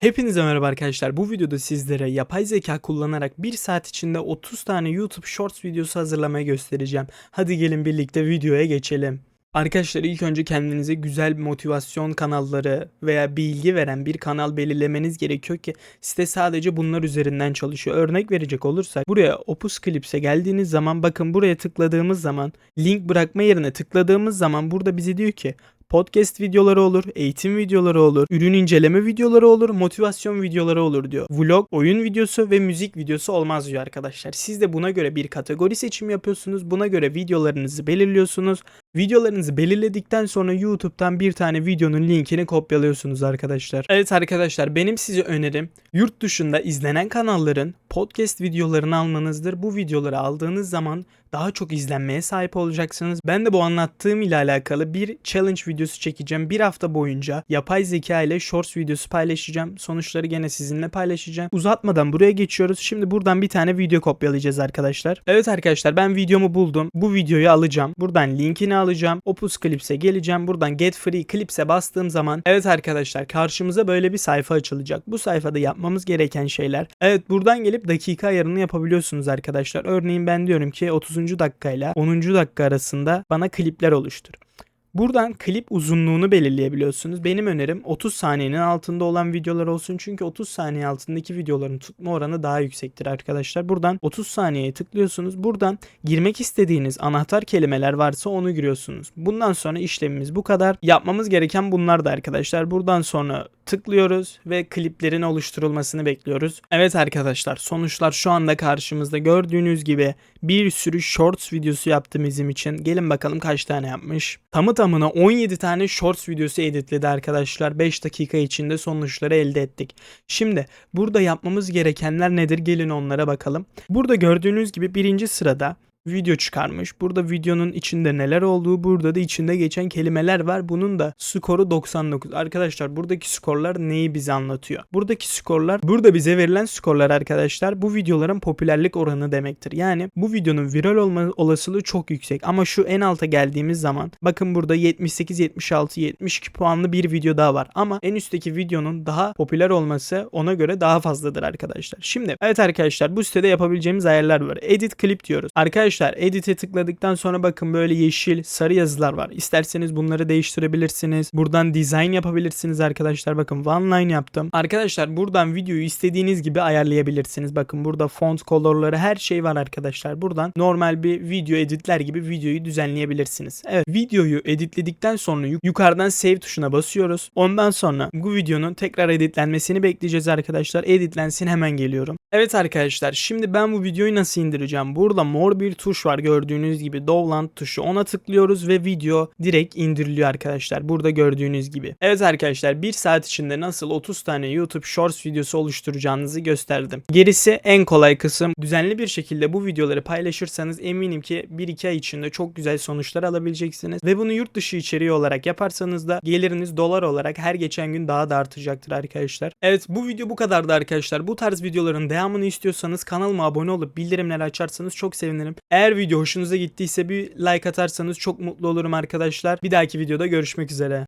Hepinize merhaba arkadaşlar. Bu videoda sizlere yapay zeka kullanarak 1 saat içinde 30 tane YouTube Shorts videosu hazırlamayı göstereceğim. Hadi gelin birlikte videoya geçelim. Arkadaşlar ilk önce kendinize güzel motivasyon kanalları veya bilgi veren bir kanal belirlemeniz gerekiyor ki site sadece bunlar üzerinden çalışıyor. Örnek verecek olursak buraya Opus Clips'e geldiğiniz zaman bakın buraya tıkladığımız zaman link bırakma yerine tıkladığımız zaman burada bize diyor ki podcast videoları olur, eğitim videoları olur, ürün inceleme videoları olur, motivasyon videoları olur diyor. Vlog, oyun videosu ve müzik videosu olmaz diyor arkadaşlar. Siz de buna göre bir kategori seçim yapıyorsunuz. Buna göre videolarınızı belirliyorsunuz. Videolarınızı belirledikten sonra YouTube'dan bir tane videonun linkini kopyalıyorsunuz arkadaşlar. Evet arkadaşlar benim size önerim yurt dışında izlenen kanalların podcast videolarını almanızdır. Bu videoları aldığınız zaman daha çok izlenmeye sahip olacaksınız. Ben de bu anlattığım ile alakalı bir challenge videosu çekeceğim. Bir hafta boyunca yapay zeka ile shorts videosu paylaşacağım. Sonuçları gene sizinle paylaşacağım. Uzatmadan buraya geçiyoruz. Şimdi buradan bir tane video kopyalayacağız arkadaşlar. Evet arkadaşlar ben videomu buldum. Bu videoyu alacağım. Buradan linkini alacağım. Opus Clips'e geleceğim. Buradan Get Free Clips'e bastığım zaman evet arkadaşlar karşımıza böyle bir sayfa açılacak. Bu sayfada yapmamız gereken şeyler. Evet buradan gelip dakika ayarını yapabiliyorsunuz arkadaşlar. Örneğin ben diyorum ki 30. dakikayla 10. dakika arasında bana klipler oluştur. Buradan klip uzunluğunu belirleyebiliyorsunuz. Benim önerim 30 saniyenin altında olan videolar olsun. Çünkü 30 saniye altındaki videoların tutma oranı daha yüksektir arkadaşlar. Buradan 30 saniyeye tıklıyorsunuz. Buradan girmek istediğiniz anahtar kelimeler varsa onu giriyorsunuz. Bundan sonra işlemimiz bu kadar. Yapmamız gereken bunlar da arkadaşlar. Buradan sonra tıklıyoruz ve kliplerin oluşturulmasını bekliyoruz. Evet arkadaşlar sonuçlar şu anda karşımızda. Gördüğünüz gibi bir sürü shorts videosu yaptım bizim için. Gelin bakalım kaç tane yapmış. Tamı tamına 17 tane shorts videosu editledi arkadaşlar. 5 dakika içinde sonuçları elde ettik. Şimdi burada yapmamız gerekenler nedir? Gelin onlara bakalım. Burada gördüğünüz gibi birinci sırada video çıkarmış. Burada videonun içinde neler olduğu, burada da içinde geçen kelimeler var. Bunun da skoru 99. Arkadaşlar buradaki skorlar neyi bize anlatıyor? Buradaki skorlar, burada bize verilen skorlar arkadaşlar bu videoların popülerlik oranı demektir. Yani bu videonun viral olma olasılığı çok yüksek. Ama şu en alta geldiğimiz zaman bakın burada 78, 76, 72 puanlı bir video daha var. Ama en üstteki videonun daha popüler olması ona göre daha fazladır arkadaşlar. Şimdi evet arkadaşlar bu sitede yapabileceğimiz ayarlar var. Edit clip diyoruz. Arkadaşlar edit'e tıkladıktan sonra bakın böyle yeşil sarı yazılar var. İsterseniz bunları değiştirebilirsiniz. Buradan design yapabilirsiniz arkadaşlar. Bakın one line yaptım. Arkadaşlar buradan videoyu istediğiniz gibi ayarlayabilirsiniz. Bakın burada font color'ları her şey var arkadaşlar. Buradan normal bir video editler gibi videoyu düzenleyebilirsiniz. Evet videoyu editledikten sonra yuk- yukarıdan save tuşuna basıyoruz. Ondan sonra bu videonun tekrar editlenmesini bekleyeceğiz arkadaşlar. Editlensin hemen geliyorum. Evet arkadaşlar şimdi ben bu videoyu nasıl indireceğim? Burada mor bir tuş var gördüğünüz gibi Dovland tuşu ona tıklıyoruz ve video direkt indiriliyor arkadaşlar. Burada gördüğünüz gibi. Evet arkadaşlar 1 saat içinde nasıl 30 tane YouTube Shorts videosu oluşturacağınızı gösterdim. Gerisi en kolay kısım. Düzenli bir şekilde bu videoları paylaşırsanız eminim ki 1-2 ay içinde çok güzel sonuçlar alabileceksiniz. Ve bunu yurt dışı içeriği olarak yaparsanız da geliriniz dolar olarak her geçen gün daha da artacaktır arkadaşlar. Evet bu video bu kadardı arkadaşlar. Bu tarz videoların devamını istiyorsanız kanalıma abone olup bildirimleri açarsanız çok sevinirim. Eğer video hoşunuza gittiyse bir like atarsanız çok mutlu olurum arkadaşlar. Bir dahaki videoda görüşmek üzere.